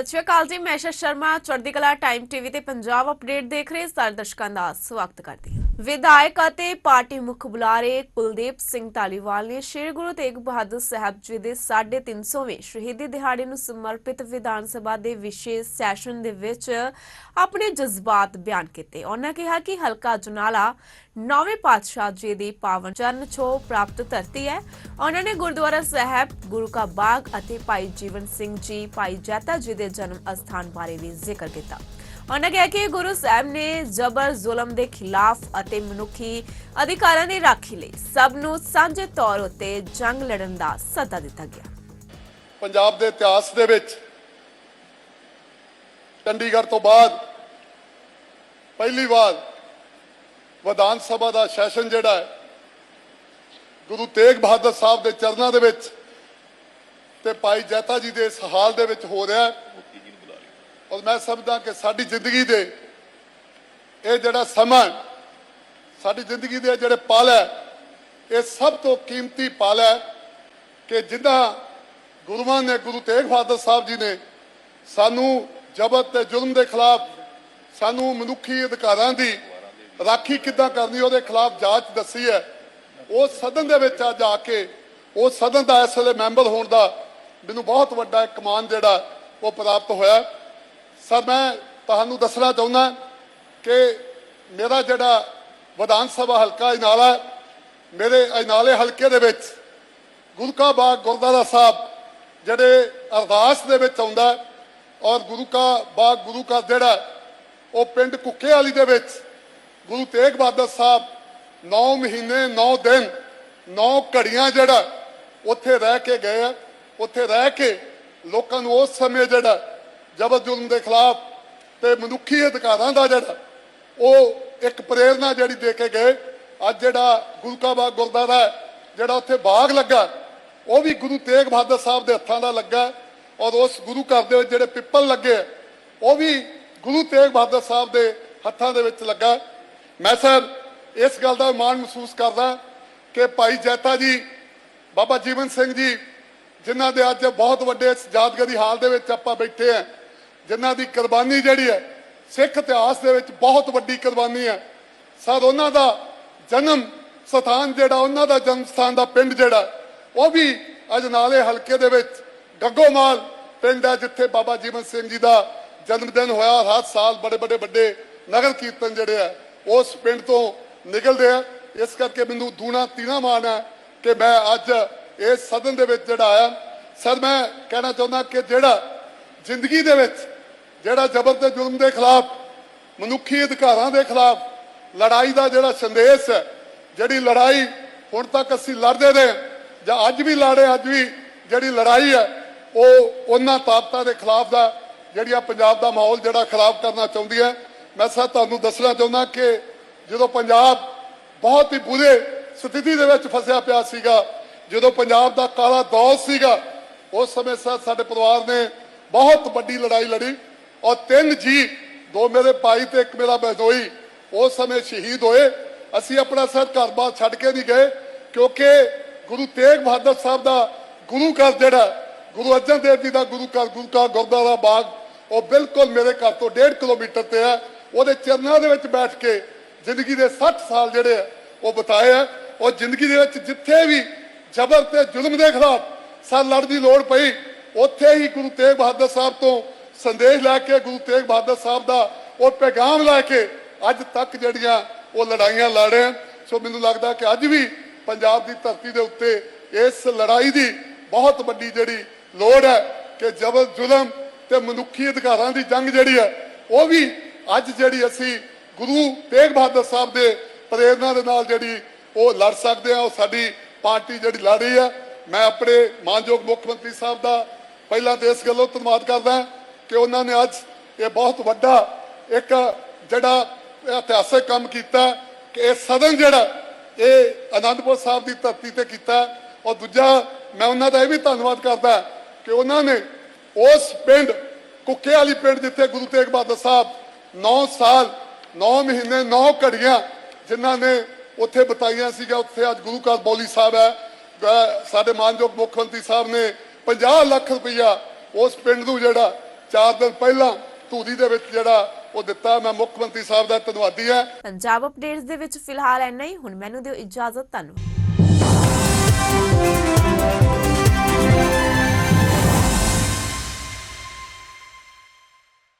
ਸਤਿ ਸ਼੍ਰੀ ਅਕਾਲ ਜੀ, ਮੈਂ ਸ਼ਰਮਾ ਚੜ੍ਹਦੀ ਕਲਾ ਟਾਈਮ ਟੀਵੀ ਤੇ ਪੰਜਾਬ ਅਪਡੇਟ ਦੇਖ ਰਹੇ, ਸਾਰੇ ਦਰਸ਼ਕਾਂ ਦਾ ਸਵਾਗਤ ਕਰਦੀ ਹਾਂ। ਵਿਧਾਇਕ ਅਤੇ ਪਾਰਟੀ ਮੁੱਖ ਬੁਲਾਰੇ ਕੁਲਦੀਪ ਸਿੰਘ ਧਾਲੀਵਾਲ ਨੇ ਸ਼੍ਰੀ ਗੁਰੂ ਤੇਗ ਬਹਾਦਰ ਸਾਹਿਬ ਜੀ ਦੇ 350ਵੇਂ ਸ਼ਹੀਦੀ ਦਿਹਾੜੇ ਨੂੰ ਸਮਰਪਿਤ ਵਿਧਾਨ ਸਭਾ ਦੇ ਵਿਸ਼ੇਸ਼ ਸੈਸ਼ਨ ਦੇ ਵਿੱਚ ਆਪਣੇ ਜਜ਼ਬਾਤ ਬਿਆਨ ਕੀਤੇ। ਉਹਨਾਂ ਕਿਹਾ ਕਿ ਹਲਕਾ ਜਨਾਲਾ ਨੌਵੇਂ ਪਾਤਸ਼ਾਹ ਜੀ ਦੀ ਪਾਵਨ ਚਰਨ ਛੋਹ ਪ੍ਰਾਪਤ ਧਰਤੀ ਹੈ। ਉਹਨਾਂ ਨੇ ਗੁਰਦੁਆਰਾ ਸਾਹਿਬ, ਗੁਰੂ ਕਾ ਬਾਗ ਅਤੇ ਭਾਈ ਜੀਵਨ ਸਿੰਘ ਜੀ, ਭਾਈ ਜੈਤਾ ਜੀ ਦੇ ਜਨਮ ਅਸਥਾਨ ਬਾਰੇ ਵੀ ਜ਼ਿਕਰ ਕੀਤਾ। ਉਹਨਾਂ ਕਿਹਾ ਕਿ ਗੁਰੂ ਸਾਹਿਬ ਨੇ ਜ਼ਬਰ ਜ਼ੁਲਮ ਦੇ ਖਿਲਾਫ ਅਤੇ ਮਨੁੱਖੀ ਅਧਿਕਾਰਾਂ ਦੀ ਰਾਖੀ ਲਈ ਸਭ ਨੂੰ ਸਾਂਝੇ ਤੌਰ ਉੱਤੇ ਜੰਗ ਲੜਨ ਦਾ ਸੱਦਾ ਦਿੱਤਾ ਗਿਆ। ਪੰਜਾਬ ਦੇ ਇਤਿਹਾਸ ਦੇ ਵਿੱਚ ਚੰਡੀਗੜ੍ਹ ਤੋਂ ਬਾਅਦ ਪਹਿਲੀ ਵਾਰ ਵਿਧਾਨ ਸਭਾ ਦਾ ਸੈਸ਼ਨ ਜਿਹੜਾ ਹੈ, ਗੁਰੂ ਤੇਗ ਬਹਾਦਰ ਸਾਹਿਬ ਦੇ ਚਰਨਾਂ ਦੇ ਵਿੱਚ ਤੇ ਭਾਈ ਜੈਤਾ ਜੀ ਦੇ ਇਸ ਹਾਲ ਦੇ ਵਿੱਚ ਹੋ ਰਿਹਾ ਹੈ। ਔਰ ਮੈਂ ਸਮਝਦਾ ਕਿ ਸਾਡੀ ਜ਼ਿੰਦਗੀ ਦੇ ਇਹ ਜਿਹੜਾ ਸਮਾਂ ਸਾਡੀ ਜ਼ਿੰਦਗੀ ਦੇ ਜਿਹੜੇ ਪਲ ਹੈ, ਇਹ ਸਭ ਤੋਂ ਕੀਮਤੀ ਪਲ ਹੈ ਕਿ ਜਿੱਦਾਂ ਗੁਰੂਆਂ ਨੇ, ਗੁਰੂ ਤੇਗ ਬਹਾਦਰ ਸਾਹਿਬ ਜੀ ਨੇ ਸਾਨੂੰ ਜ਼ਬਰ ਤੇ ਜ਼ੁਲਮ ਦੇ ਖਿਲਾਫ ਸਾਨੂੰ ਮਨੁੱਖੀ ਅਧਿਕਾਰਾਂ ਦੀ ਰਾਖੀ ਕਿੱਦਾਂ ਕਰਨੀ, ਉਹਦੇ ਖਿਲਾਫ ਜਾਂਚ ਦੱਸੀ ਹੈ। ਉਹ ਸਦਨ ਦੇ ਵਿੱਚ ਅੱਜ ਆ ਕੇ, ਉਹ ਸਦਨ ਦਾ ਇਸ ਵੇਲੇ ਮੈਂਬਰ ਹੋਣ ਦਾ ਮੈਨੂੰ ਬਹੁਤ ਵੱਡਾ ਇੱਕ ਮਾਨ ਜਿਹੜਾ ਉਹ ਪ੍ਰਾਪਤ ਹੋਇਆ। ਸਰ, ਮੈਂ ਤੁਹਾਨੂੰ ਦੱਸਣਾ ਚਾਹੁੰਦਾ ਕਿ ਮੇਰਾ ਜਿਹੜਾ ਵਿਧਾਨ ਸਭਾ ਹਲਕਾ ਇਨਾਲਾ ਮੇਰੇ ਇਨਾਲੇ ਹਲਕੇ ਦੇ ਵਿੱਚ ਗੁਰੂ ਕਾ ਬਾਗ ਗੁਰਦੁਆਰਾ ਸਾਹਿਬ ਜਿਹੜੇ ਅਰਦਾਸ ਦੇ ਵਿੱਚ ਆਉਂਦਾ ਔਰ ਗੁਰੂ ਕਾ ਬਾਗ ਗੁਰੂ ਕਾ ਜਿਹੜਾ ਉਹ ਪਿੰਡ ਕੁੱਕੇ ਵਾਲੀ ਦੇ ਵਿੱਚ ਗੁਰੂ ਤੇਗ ਬਹਾਦਰ ਸਾਹਿਬ 9 ਮਹੀਨੇ 9 ਦਿਨ 9 ਘੜੀਆਂ ਜਿਹੜਾ ਉੱਥੇ ਰਹਿ ਕੇ ਗਏ ਆ, ਉੱਥੇ ਰਹਿ ਕੇ ਲੋਕਾਂ ਨੂੰ ਉਸ ਸਮੇਂ ਜਿਹੜਾ ਜ਼ਬਰ ਜ਼ੁਲਮ ਦੇ ਖਿਲਾਫ ਤੇ ਮਨੁੱਖੀ ਅਧਿਕਾਰਾਂ ਦਾ ਜਿਹੜਾ ਉਹ ਇੱਕ ਪ੍ਰੇਰਣਾ ਜਿਹੜੀ ਦੇ ਕੇ ਗਏ ਅੱਜ ਜਿਹੜਾ ਗੁਰੂ ਕਾ ਗੁਰਦੁਆਰਾ ਜਿਹੜਾ ਉੱਥੇ ਬਾਗ ਲੱਗਾ ਉਹ ਵੀ ਗੁਰੂ ਤੇਗ ਬਹਾਦਰ ਸਾਹਿਬ ਦੇ ਹੱਥਾਂ ਦਾ ਲੱਗਾ ਔਰ ਉਸ ਗੁਰੂ ਘਰ ਦੇ ਵਿੱਚ ਜਿਹੜੇ ਪਿੱਪਲ ਲੱਗੇ ਆ, ਉਹ ਵੀ ਗੁਰੂ ਤੇਗ ਬਹਾਦਰ ਸਾਹਿਬ ਦੇ ਹੱਥਾਂ ਦੇ ਵਿੱਚ ਲੱਗਾ। ਮੈਂ ਸਰ ਇਸ ਗੱਲ ਦਾ ਮਾਣ ਮਹਿਸੂਸ ਕਰਦਾ ਕਿ ਭਾਈ ਜੈਤਾ ਜੀ ਬਾਬਾ ਜੀਵਨ ਸਿੰਘ ਜੀ ਜਿਨ੍ਹਾਂ ਦੇ ਅੱਜ ਬਹੁਤ ਵੱਡੇ ਇਸ ਯਾਦਗਾਰੀ ਹਾਲ ਦੇ ਵਿੱਚ ਆਪਾਂ ਬੈਠੇ ਆ ਜਿਨ੍ਹਾਂ ਦੀ ਕੁਰਬਾਨੀ ਜਿਹੜੀ ਹੈ, ਸਿੱਖ ਇਤਿਹਾਸ ਦੇ ਵਿੱਚ ਬਹੁਤ ਵੱਡੀ ਕੁਰਬਾਨੀ ਹੈ। ਸਰ, ਉਹਨਾਂ ਦਾ ਜਨਮ ਸਥਾਨ ਜਿਹੜਾ, ਉਹਨਾਂ ਦਾ ਜਨਮ ਸਥਾਨ ਦਾ ਪਿੰਡ ਜਿਹੜਾ, ਉਹ ਵੀ ਅਜਨਾਲੇ ਹਲਕੇ ਦੇ ਵਿੱਚ ਗੱਗੋਮਾਲ ਪਿੰਡ ਹੈ, ਜਿੱਥੇ ਬਾਬਾ ਜੀਵਨ ਸਿੰਘ ਜੀ ਦਾ ਜਨਮ ਦਿਨ ਹੋਇਆ। ਹਰ ਸਾਲ ਬੜੇ ਬੜੇ ਵੱਡੇ ਨਗਰ ਕੀਰਤਨ ਜਿਹੜੇ ਆ ਉਸ ਪਿੰਡ ਤੋਂ ਨਿਕਲਦੇ ਆ। ਇਸ ਕਰਕੇ ਮੈਨੂੰ ਦੂਣਾ ਤੀਣਾ ਮਾਣ ਹੈ ਕਿ ਮੈਂ ਅੱਜ ਇਸ ਸਦਨ ਦੇ ਵਿੱਚ ਜਿਹੜਾ ਆਇਆ। ਸਰ, ਮੈਂ ਕਹਿਣਾ ਚਾਹੁੰਦਾ ਕਿ ਜਿਹੜਾ ਜ਼ਿੰਦਗੀ ਦੇ ਵਿੱਚ ਜਿਹੜਾ ਜ਼ਬਰ ਤੇ ਜ਼ੁਲਮ ਦੇ ਖਿਲਾਫ, ਮਨੁੱਖੀ ਅਧਿਕਾਰਾਂ ਦੇ ਖਿਲਾਫ ਲੜਾਈ ਦਾ ਜਿਹੜਾ ਸੰਦੇਸ਼ ਹੈ, ਜਿਹੜੀ ਲੜਾਈ ਹੁਣ ਤੱਕ ਅਸੀਂ ਲੜਦੇ ਰਹੇ ਜਾਂ ਅੱਜ ਵੀ ਲੜੇ ਅੱਜ ਵੀ ਜਿਹੜੀ ਲੜਾਈ ਹੈ, ਉਹ ਉਹਨਾਂ ਤਾਕਤਾਂ ਦੇ ਖਿਲਾਫ ਦਾ ਜਿਹੜੀਆਂ ਪੰਜਾਬ ਦਾ ਮਾਹੌਲ ਜਿਹੜਾ ਖਰਾਬ ਕਰਨਾ ਚਾਹੁੰਦੀ ਹੈ। ਮੈਂ ਸਰ ਤੁਹਾਨੂੰ ਦੱਸਣਾ ਚਾਹੁੰਦਾ ਕਿ ਜਦੋਂ ਪੰਜਾਬ ਬਹੁਤ ਹੀ ਬੁਰੇ ਸਥਿਤੀ ਦੇ ਵਿੱਚ ਫਸਿਆ ਪਿਆ ਸੀਗਾ, ਜਦੋਂ ਪੰਜਾਬ ਦਾ ਕਾਲਾ ਦੌਰ ਸੀਗਾ, ਉਸ ਸਮੇਂ ਸਰ ਸਾਡੇ ਪਰਿਵਾਰ ਨੇ ਬਹੁਤ ਵੱਡੀ ਲੜਾਈ ਲੜੀ। ਔਰ ਤਿੰਨ ਜੀ, ਦੋ ਮੇਰੇ ਭਾਈ ਤੇ ਇੱਕ ਮੇਰਾ ਬਹਿਨੋਈ ਉਸ ਸਮੇਂ ਸ਼ਹੀਦ ਹੋਏ। ਅਸੀਂ ਆਪਣਾ ਸਰ ਘਰ-ਬਾਰ ਛੱਡ ਕੇ ਨਹੀਂ ਗਏ, ਕਿਉਂਕਿ ਗੁਰੂ ਤੇਗ ਬਹਾਦਰ ਸਾਹਿਬ ਦਾ ਗੁਰੂ ਘਰ ਜਿਹੜਾ, ਗੁਰੂ ਅਰਜਨ ਦੇਵ ਜੀ ਦਾ ਗੁਰੂ ਘਰ, ਗੁਰੂ ਕਾ ਗੁਰਦੁਆਰਾ ਬਾਗ, ਉਹ ਬਿਲਕੁਲ ਮੇਰੇ ਘਰ ਤੋਂ 1.5 ਕਿਲੋਮੀਟਰ ਤੇ ਹੈ ਉਹਦੇ ਚਰਨਾਂ ਦੇ ਵਿੱਚ ਬੈਠ ਕੇ ਜ਼ਿੰਦਗੀ ਦੇ 60 ਸਾਲ ਜਿਹੜੇ ਆ, ਉਹ ਬਿਤਾਏ ਆ। ਉਹ ਜ਼ਿੰਦਗੀ ਦੇ ਵਿੱਚ ਜਿੱਥੇ ਵੀ ਜ਼ਬਰ ਤੇ ਜ਼ੁਲਮ ਦੇ ਖਿਲਾਫ ਸਰ ਲੜਨ ਦੀ ਲੋੜ ਪਈ, ਉੱਥੇ ਹੀ ਗੁਰੂ ਤੇਗ ਬਹਾਦਰ ਸਾਹਿਬ ਤੋਂ ਸੰਦੇਸ਼ ਲੈ ਕੇ ਗੁਰੂ ਤੇਗ ਬਹਾਦਰ ਸਾਹਿਬ ਦਾ ਉਹ ਪੈਗਾਮ ਲੈ ਕੇ ਅੱਜ ਤੱਕ ਜਿਹੜੀਆਂ ਉਹ ਲੜਾਈਆਂ ਲੜ ਰਹੇ ਆ ਸੋ ਮੈਨੂੰ ਲੱਗਦਾ ਕਿ ਅੱਜ ਵੀ ਪੰਜਾਬ ਦੀ ਧਰਤੀ ਦੇ ਉੱਤੇ ਇਸ ਲੜਾਈ ਦੀ ਬਹੁਤ ਵੱਡੀ ਜਿਹੜੀ ਲੋੜ ਹੈ ਕਿ ਜ਼ਬਰ ਜ਼ੁਲਮ ਤੇ ਮਨੁੱਖੀ ਅਧਿਕਾਰਾਂ ਦੀ ਜੰਗ ਜਿਹੜੀ ਹੈ, ਉਹ ਵੀ ਅੱਜ ਜਿਹੜੀ ਅਸੀਂ ਗੁਰੂ ਤੇਗ ਬਹਾਦਰ ਸਾਹਿਬ ਦੇ ਪ੍ਰੇਰਣਾ ਦੇ ਨਾਲ ਜਿਹੜੀ ਉਹ ਲੜ ਸਕਦੇ ਆ ਉਹ ਸਾਡੀ ਪਾਰਟੀ ਜਿਹੜੀ ਲੜ ਰਹੀ ਹੈ। ਮੈਂ ਆਪਣੇ ਮਾਨਯੋਗ ਮੁੱਖ ਮੰਤਰੀ ਸਾਹਿਬ ਦਾ ਪਹਿਲਾਂ ਤੇ ਇਸ ਗੱਲੋਂ ਧੰਨਵਾਦ ਕਰਦਾ ਕਿ ਉਹਨਾਂ ਨੇ ਅੱਜ ਇਹ ਬਹੁਤ ਵੱਡਾ ਇੱਕ ਜਿਹੜਾ ਇਤਿਹਾਸਕ ਕੰਮ ਕੀਤਾ ਕਿ ਇਹ ਸਦਨ ਜਿਹੜਾ ਇਹ ਆਨੰਦਪੁਰ ਸਾਹਿਬ ਦੀ ਧਰਤੀ ਤੇ ਕੀਤਾ। ਔਰ ਦੂਜਾ, ਮੈਂ ਉਹਨਾਂ ਦਾ ਇਹ ਵੀ ਧੰਨਵਾਦ ਕਰਦਾ ਕਿ ਉਹਨਾਂ ਨੇ ਉਸ ਪਿੰਡ, ਕੁੱਕੇ ਵਾਲੀ ਪਿੰਡ ਜਿੱਥੇ ਗੁਰੂ ਤੇਗ ਬਹਾਦਰ ਸਾਹਿਬ 9 ਸਾਲ 9 ਮਹੀਨੇ 9 ਘੜੀਆਂ ਜਿਨ੍ਹਾਂ ਨੇ ਉੱਥੇ ਬਤਾਈਆਂ ਸੀਗਾ ਉੱਥੇ ਅੱਜ ਗੁਰੂ ਘਰ ਬੌਲੀ ਸਾਹਿਬ ਹੈ। ਸਾਡੇ ਮਾਨਯੋਗ ਮੁੱਖ ਮੰਤਰੀ ਸਾਹਿਬ ਨੇ 50 ਲੱਖ ਰੁਪਈਆ ਉਸ ਪਿੰਡ ਨੂੰ ਜਿਹੜਾ ਚਾਰ ਦਿਨ ਪਹਿਲਾਂ ਧੂਰੀ ਦੇ ਵਿੱਚ ਜਿਹੜਾ ਉਹ ਦਿੱਤਾ, ਮੈਂ ਮੁੱਖ ਮੰਤਰੀ ਸਾਹਿਬ ਦਾ ਧੰਨਵਾਦੀ ਹਾਂ। ਪੰਜਾਬ ਅਪਡੇਟਸ ਦੇ ਵਿੱਚ ਫਿਲਹਾਲ ਇੰਨਾ ਹੀ, ਹੁਣ ਮੈਨੂੰ ਦਿਓ ਇਜਾਜ਼ਤ, ਧੰਨਵਾਦ।